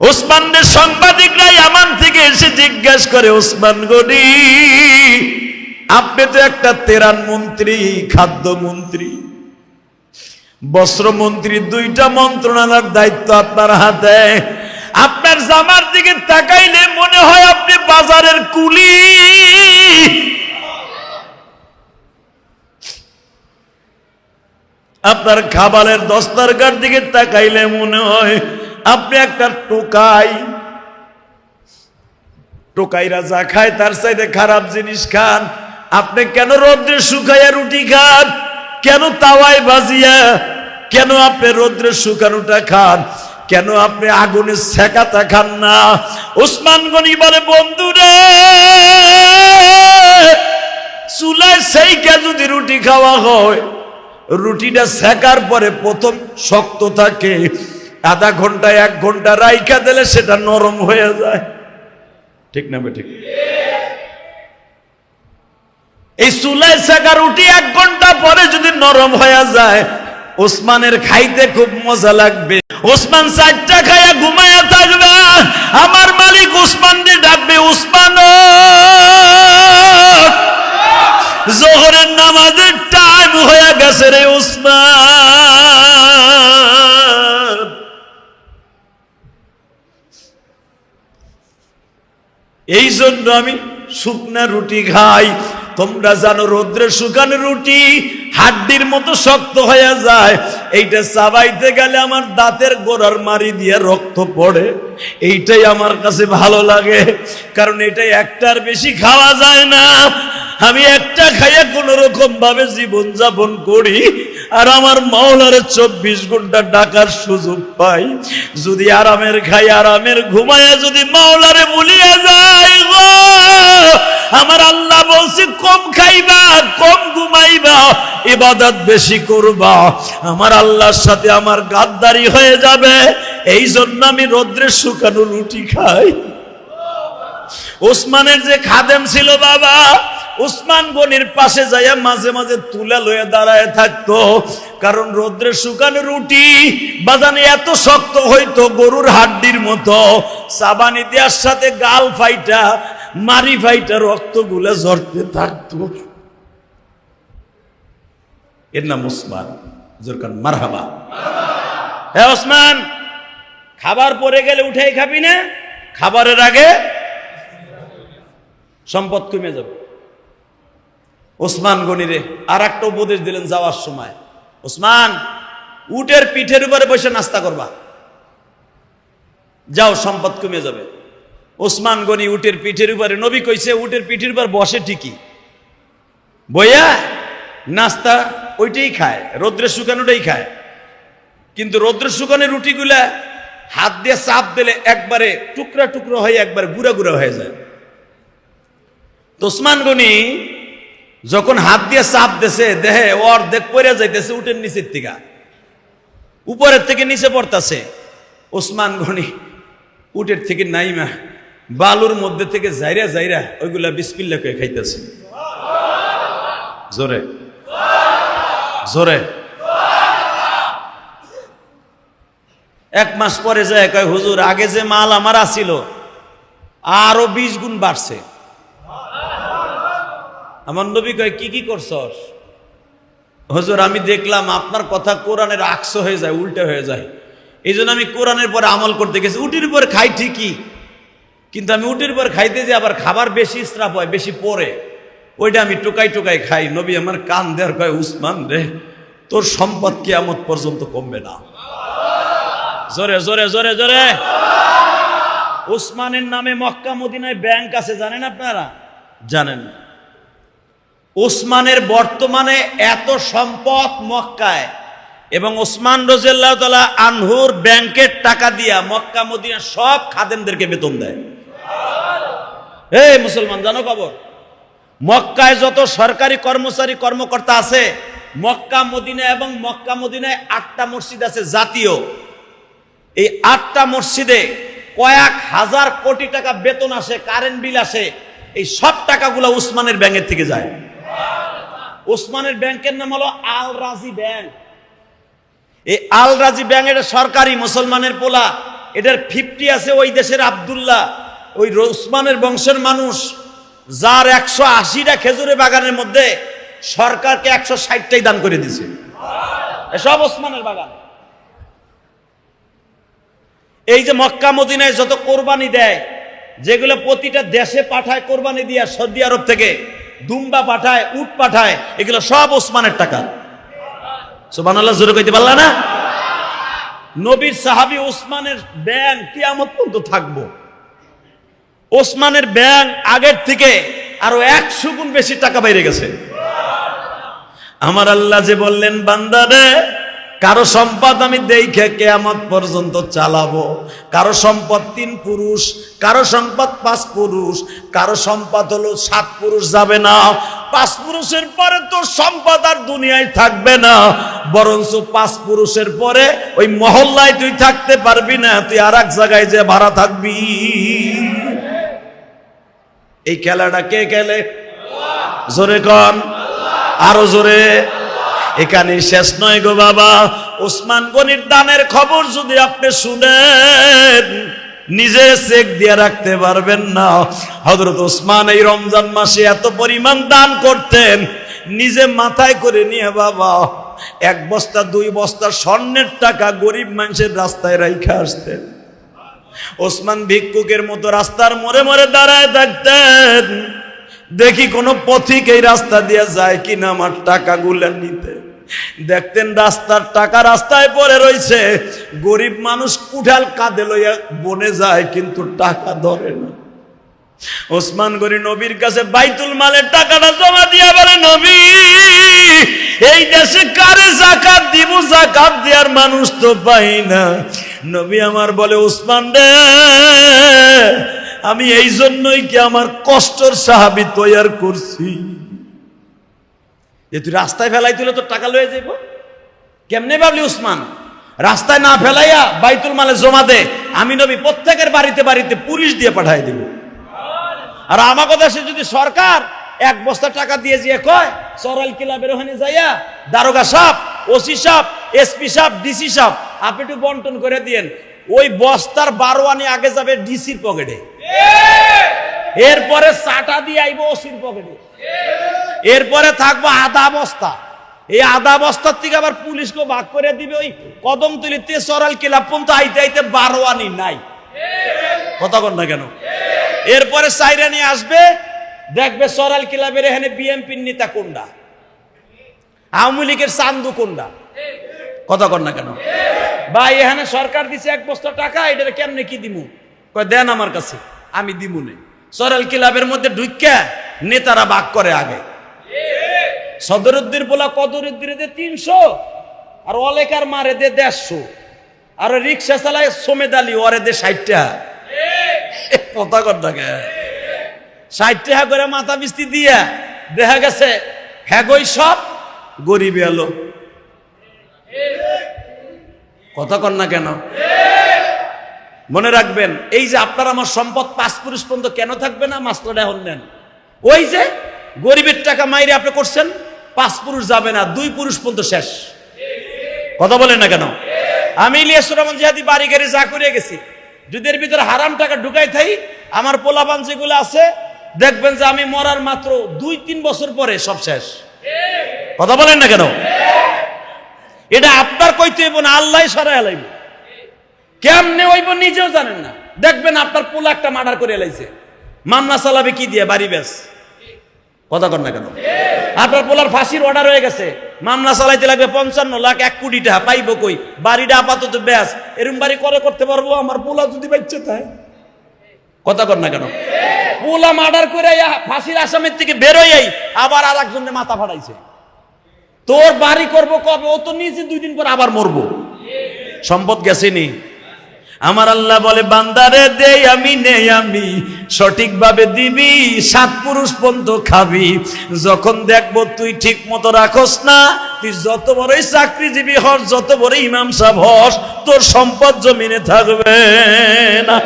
ওসমানের সাংবাদিকরা ইয়ামান থেকে এসে জিজ্ঞাসা করে, ওসমান গনি, আপনি তো একটা তেরান মন্ত্রী, খাদ্য মন্ত্রী। বস্ত্রমন্ত্রী দুইটা মন্ত্রণালয়ের দায়িত্ব আপনার হাতে। আপনার জামার দিকে তাকাইলে মনে হয় আপনি বাজারের কুলি। আপনার খাবারের দস্তারকার দিকে তাকাইলে মনে হয় আপনি একটা টোকাই, টোকাইরা যা খায় তার চাইতে খারাপ জিনিস খান। আপনি কেন রোদ্রে শুকাইয়া রুটি খান? কেন তাওয়ায় ভাজিয়া? কেন আপনি রোদ্রে শুকানোটা খান? কেন আপনি আগুনে সেকাতা খান না? ওসমান গনি বলে, বন্ধুরে, চুলায় সেইকা যদি রুটি খাওয়া হয়, রুটিটা সেকার পরে প্রথম শক্ত থাকে। আধা ঘণ্টা এক ঘণ্টা রাইকা দিলে সেটা নরম হয়ে যায়। ঠিক না ঠিক এই চুলাই সেকা রুটি এক ঘণ্টা পরে যদি নরম হয়ে যায়, ওসমানের খাইতে খুব মজা লাগবে। ওসমান চারটা খাইয়া ঘুমাইয়া থাকবে, আমার মালিক ওসমান দিয়ে ডাকবে, ওসমান জোহরের নামাজের টাইম হয়ে গেছে রে উসমান এই জন্য আমি শুকনা রুটি খাই। তোমরা জানো রোদ্রে শুকানো রুটি হাড্ডির মতো শক্ত হয়ে যায়। এইটা চাবাইতে গেলে আমার দাঁতের গোড়ার মারি দিয়ে রক্ত পড়ে। এইটাই আমার কাছে ভালো লাগে। কারণ এটা একটার বেশি খাওয়া যায় না। আমি একটা খাইয়া কোন রকম ভাবে জীবন যাপন করি। আর আমার মাওলার চব্বিশ ঘণ্টা ডাকার সুযোগ পাই। যদি আরামের খাই আরামের ঘুমাইয়া যদি মাওলারে বলিয়া যায় গো, আমার আল্লাহ বলছে, কম খাইবা, কম ঘুমাইবা, ইবাদত বেশি করবা। আমার আল্লাহর সাথে আমার গাদ্দারি হয়ে যাবে এই জন্য আমি রোদ্রে শুকানো রুটি খাই। ওসমানের যে খাদেম ছিল বাবা উসমান গনির পাশে যাইয়া মাঝে মাঝে তুলা লয়ে দাঁড়ায় থাকতো। কারণ রোদ্রে শুকানো রুটি বাদানে এত শক্ত হইতো গরুর হাড্ডির মতো। সাবানি দেওয়ার সাথে গাল ফাইটা, মারি ফাইটা রক্ত গুলে ঝরতে থাকতো। এর নাম উসমান। জোরকান মারহাবা। হ্যাঁ ওসমান খাবার পরে গেলে উঠেই খাবি না? খাবারের আগে সম্পদ কমে যাবে। ওসমান গনিরে আর একটা উপদেশ দিলেন যাওয়ার সময়। ওসমান, উটের পিঠের উপরে বসে নাস্তা করবা। যাও, সম্পদ কমে যাবে। ওসমান গনি উটের পিঠের উপরে, নবী কইছে, উটের পিঠের উপর বসে ঠিকই। বইয়া নাস্তা ওইটাই খায়, রৌদ্রে শুকানোটাই খায়। কিন্তু রৌদ্র শুকানো রুটিগুলা হাত দিয়ে চাপ দিলে একবারে টুকরা টুকরো হয়ে একবারে গুঁড়া গুঁড়া হয়ে যায়। তো ওসমান গনি যখন হাত দিয়ে চাপ দেছে, দেহে অর্ধেক পরে যাইতেছে উঠের নিচের থেকে উপরের থেকে নিচে পড়তাছে। ওসমান গনি উটের থেকে নাইমা, বালুর মধ্যে থেকে জাইরা জাইরা ওইগুলা বিসপিল্লা করে খাইতেছে। জোরে। জোরে। এক মাস পরে যায় কয়, হুজুর, আগে যে মাল আমার আসিল আরও বিশ গুণ বাড়ছে। আমার নবী কয়, কি কি করছস? হজুর, আমি দেখলাম আপনার কথা কোরআনের আকস হয়ে যায়, উল্টে হয়ে যায়। এই আমি কোরআনের পরে আমল করতে গেছি। উটির পর খাই ঠিকই, কিন্তু আমি উটির পর খাইতে যে আবার খাবার বেশি স্রাপ হয়, বেশি পরে ওইটা আমি টোকাই টোকাই খাই। নবী আমার কান দেওয়ার কয়, উসমান রে, তোর সম্পদ কে কেয়ামত পর্যন্ত কমবে না। জোরে জোরে জোরে জোরে। উসমানের নামে মক্কা, মদিনায় ব্যাংক আছে, জানেন আপনারা? জানেন। ওসমানের বর্তমানে এত সম্পদ মক্কায় এবং ওসমান রজিয়াল্লাহ তালা আনহুর ব্যাংকের টাকা দিয়া মক্কা, মদিনা সব খাদেমদেরকে বেতন দেয়। হে মুসলমান, জানো খবর? মক্কায় যত সরকারি কর্মচারী, কর্মকর্তা আছে, মক্কা, মদিনা এবং মক্কা, মদিনায় আটটা মসজিদ আছে জাতীয়। এই আটটা মসজিদে কয়েক হাজার কোটি টাকা বেতন আসে, কারেন্ট বিল আসে, এই সব টাকাগুলো উসমানের ব্যাংকের থেকে যায়। ওসমানের ব্যাংকের নাম হলো আল রাজি ব্যাংক। এই আল রাজি ব্যাংক এটা সরকারি মুসলমানের পোলা। এটার ফিফটি আছে ওই দেশের আবদুল্লাহ। ওই ওসমানের বংশের মানুষ। যার একশো আশিটা খেজুরের বাগানের মধ্যে সরকারকে একশো ষাটটাই দান করে দিছে সব ওসমানের বাগান। এই যে মক্কা মদিনায় যত কোরবানি দেয়, যেগুলো প্রতিটা দেশে পাঠায় কোরবানি দিয়া সৌদি আরব থেকে দুম্বা পাঠায়, উট পাঠায়, এগুলো সব ওসমানের টাকা। সুবান আল্লাহ জোরে কইতে পারলা না? নবীর সাহাবি ওসমানের ব্যাংক কিয়ামত পর্যন্ত থাকব। ওসমানের ব্যাংক আগের থেকে আরও একশো গুণ বেশি টাকা বাইরে গেছে। আমার আল্লাহ যে বললেন বান্দারে কারও সম্পদ আমি দেখে কেয়ামত পর্যন্ত চালাবো। কারও সম্পদ তিন পুরুষ, কারও সম্পদ পাঁচ পুরুষ, কারও সম্পদ হলো সাত পুরুষ যাবে না। পাঁচ পুরুষের পরে তোর সম্পদ আর দুনিয়ায় থাকবে না। বরঞ্চ পাঁচ পুরুষের পরে ওই মহল্লায় তুই থাকতে পারবি না, তুই আর এক জায়গায় যে ভাড়া থাকবি। এই খেলাটা কে খেলে? জোরে কন। আরও জোরে। এখানে শেষ নয় গো বাবা। ওসমান গনির দানের খবর যদি আপনি শুনেন, নিজে চেক দিয়ে রাখতে পারবেন না। হজরত ওসমান এই রমজান মাসে এত পরিমাণ দান করতেন, নিজে মাথায় করে নিয়ে বাবা, এক বস্তা, দুই বস্তা স্বর্ণের টাকা গরিব মানুষের রাস্তায় রাইখা আসতেন। ওসমান ভিক্ষুকের মতো রাস্তার মোড়ে মোড়ে দাঁড়ায় থাকতেন। দেখি কোনো পথিক এই রাস্তা দিয়ে যায় কিনা আমার টাকাগুলো নিতে। দেখতেন রাস্তার টাকা রাস্তায় পড়ে রয়েছে। গরিব মানুষ কুঠাল কাঁধে লইয়া বনে যায় কিন্তু টাকা ধরে না। ওসমান গরি নবীর কাছে বাইতুল মালের টাকাটা জমা দিয়া বলে, নবী, এই দেশে কারে জাকাত দিব? জাকাত দেওয়ার মানুষ তো পাই না। নবী আমার বলে, ওসমান রে আমি এই জন্যই কি আমার কষ্টর সাহাবি তৈয়ার করছি? যে তুই রাস্তায় ফেলাই তুলে তোর টাকা লয়ে যাইব। কেমনে ভাবলি উসমান? রাস্তায় না ফেলাইয়া বাইতুল মালে জমা দে, আমি নবী প্রত্যেকের বাড়িতে বাড়িতে পুলিশ দিয়ে পাঠাই দিব। আর আমাকে দেশে যদি সরকার এক বস্তা টাকা দিয়ে যে কয় সরাল ক্লাবের ওখানে যাইয়া দারোগা সাপ ওসি সাপ এসপি সাপ ডিসি সাপ আপনি একটু বন্টন করে দিয়েন। ওই বস্তার বারো আনি আগে যাবে ডিসির পকেটে। এরপরে চাটা দিয়ে আইব ওসির পকেটে। এরপরে থাকব আধা বস্তা। এই আধা বস্তার থেকে আবার পুলিশকে ভাগ করে দিবে ওই কদম তুলিতে সরাল ক্লাব পর্যন্ত আইতে আইতে বারো আনি নাই। কথা কন না কেন? এরপরে সাইরানি আসবে, দেখবে সরাল ক্লাবের এখানে বিএনপির নেতা কোনটা আওয়ামী লীগের চান্দু কোনটা কথা কন না কেন? ভাই, এখানে সরকার দিছে এক বস্তা টাকা এটা কেমনে কি দিমু? দেন আমার কাছে, আমি দিমু নে। সরাল ক্লাবের মধ্যে ঢুকিয়া নেতারা বাক করে আগে। সদরুদ্দিন পোলা কদরুদ্দিনে দে তিনশো, আর অলেকার মারে দে দেড়শো, আর রিক্সা চালায় সোমেদ আলী, ওরে দে ষাটটা। কথা কর থাকে ষাট টাকা করে মাথা বিস্তি দিয়া, দেখা গেছে হ্যাগই সব গরিব এলো কথা কর না কেন? মনে রাখবেন, এই যে আপনার আমার সম্পদ পাঁচ পুরুষ পর্যন্ত কেন থাকবে না? মাস্টারটা এখন নেন। ওই যে গরিবের টাকা মাইরে আপনি করছেন, পাঁচ পুরুষ যাবে না, দুই পুরুষ পর্যন্ত শেষ। কথা বলেন না কেন? আমি ইলিয়াস রহমান জিহাদি বাড়ি গাড়ি যা করে গেছি, যদি এর ভিতরে হারাম টাকা ঢুকাই থাই, আমার পোলাপান যেগুলো আছে, দেখবেন যে আমি মরার মাত্র দুই তিন বছর পরে সব শেষ। কথা বলেন না কেন? এটা আপনার কইতে না আল্লাহ সরাই লাইব। কেমনে হইব নিজেও জানেন না। দেখবেন আপনার পোলা একটা মার্ডার করে এলাইছে মামলা চালাবে কি দিয়ে? বাড়ি ব্যাস কথা কর না কেন? আপনার পোলার ফাঁসির অর্ডার হয়ে গেছে। মামলা চালাইতে লাগবে পঞ্চান্ন লাখ, এক কোটি টাকা। পাইবো কই? বাড়িটা আপাতত ব্যাস এরম বাড়ি করে করতে পারব? আমার পোলা যদি বাচ্চা তাই কথা কর না কেন? পোলা মার্ডার করে ফাঁসির আসামের থেকে বেরোই আবার আর একজনের মাথা ফাটাইছে। তোর বাড়ি করব কবে? ও তো নিজে দুই দিন পর আবার মরবো। সম্পদ গেছেনি। আমার আল্লাহ বলে, বান্দারে, দে আমি নেই আমি। সঠিকভাবে দিবি, সাত পুরুষ পর্যন্ত খাবি। যখন দেখব তুই ঠিক মতো রাখস না, তুই যত বড়ই চাকরিজীবী হস, যত বড়ই ইমাম সাহেব হস, তোর সম্পদ জমিনে থাকবে না।